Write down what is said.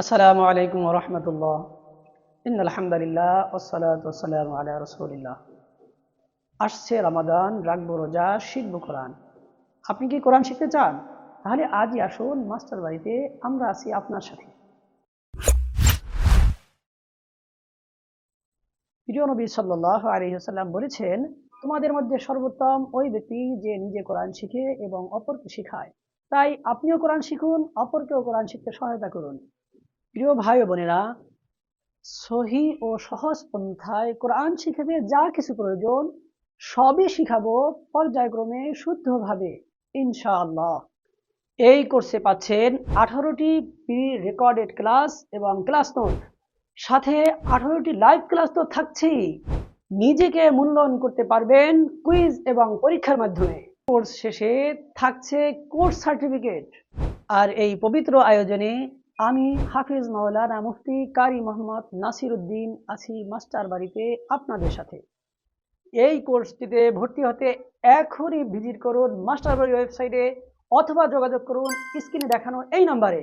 আসসালামু আলাইকুম রহমতুল্লাহ। ইন আলহামদুলিল্লাহ ওসালাম আলা রসুলিল্লাহ। আসছে রমাদান, রাখব রোজা, শিখব কোরআন। আপনি কি কোরআন শিখতে চান? তাহলে আজই আসুন মাস্টার বাড়িতে, আমরা আছি আপনার সাথে। প্রিয় নবী সাল্লাহ আলহিহাল্লাম বলেছেন, তোমাদের মধ্যে সর্বোত্তম ওই ব্যক্তি যে নিজে কোরআন শিখে এবং অপরকে শিখায়। তাই আপনিও কোরআন শিখুন, অপরকেও কোরআন শিখতে সহায়তা করুন। প্রিয় ভাই বোনেরা, সহি ও সহজ পন্থায় কোরআন শিখাতে যা কিছু প্রয়োজন, সবই শিখাবো পর্যায়ক্রমে শুদ্ধভাবে, ইনশাআল্লাহ। এই কোর্সে পাচ্ছেন আঠারোটি প্রি রেকর্ডেড ক্লাস এবং ক্লাস নোট। সাথে আঠারোটি লাইভ ক্লাস তো থাকছেই। নিজেকে মূল্যায়ন করতে পারবেন কুইজ এবং পরীক্ষার মাধ্যমে। কোর্স শেষে থাকছে কোর্স সার্টিফিকেট। আর এই পবিত্র আয়োজনে আমি হাফিজ মাওলানা মুফতি কারি মোহাম্মদ নাসির উদ্দিন আছি মাস্টার বাড়িতে আপনাদের সাথে। এই কোর্সটিতে ভর্তি হতে এখনই ভিজিট করুন মাস্টার বাড়ি ওয়েবসাইটে অথবা যোগাযোগ করুন স্ক্রিনে দেখানো এই নাম্বারে।